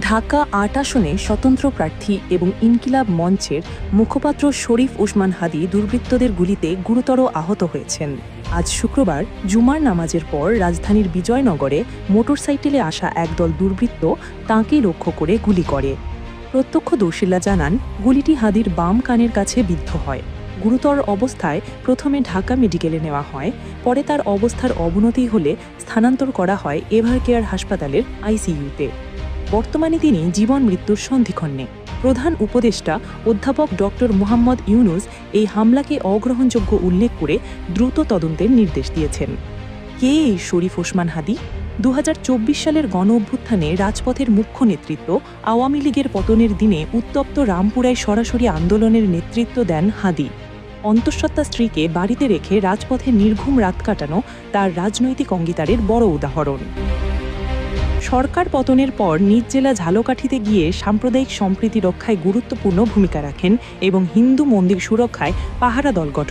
ঢাকা আট আসনে স্বতন্ত্র প্রার্থী এবং ইনকিলাব মঞ্চের মুখপাত্র শরীফ ওসমান হাদি দুর্বৃত্তদের গুলিতে গুরুতর আহত হয়েছেন। আজ শুক্রবার জুমার নামাজের পর রাজধানীর বিজয়নগরে মোটরসাইকেলে আসা একদল দুর্বৃত্ত তাঁকেই লক্ষ্য করে গুলি করে। প্রত্যক্ষদর্শীরা জানান, গুলিটি হাদির বাম কানের কাছে বিদ্ধ হয়। গুরুতর অবস্থায় প্রথমে ঢাকা মেডিকেলে নেওয়া হয়, পরে তার অবস্থার অবনতি হলে স্থানান্তর করা হয় এভার কেয়ার হাসপাতালের আইসিইউতে। বর্তমানে তিনি জীবন মৃত্যুর সন্ধিক্ষণে। প্রধান উপদেষ্টা অধ্যাপক ডক্টর মোহাম্মদ ইউনুস এই হামলাকে অগ্রহণযোগ্য উল্লেখ করে দ্রুত তদন্তের নির্দেশ দিয়েছেন। কে এই শরীফ ওসমান হাদি? দু হাজার চব্বিশ সালের গণ অভ্যুত্থানে রাজপথের মুখ্য নেতৃত্ব আওয়ামী লীগের পতনের দিনে উত্তপ্ত রামপুরায় সরাসরি আন্দোলনের নেতৃত্ব দেন হাদি। অন্তঃসত্ত্বা স্ত্রীকে বাড়িতে রেখে রাজপথে নির্ঘুম রাত কাটানো তার রাজনৈতিক অঙ্গীকারের বড় উদাহরণ। সরকার পতনের পর নিজ জেলা ঝালকাঠিতে গিয়ে সাম্প্রদায়িক সম্প্রীতি রক্ষায় গুরুত্বপূর্ণ ভূমিকা রাখেন এবং হিন্দু মন্দির সুরক্ষায় পাহারা দল গঠন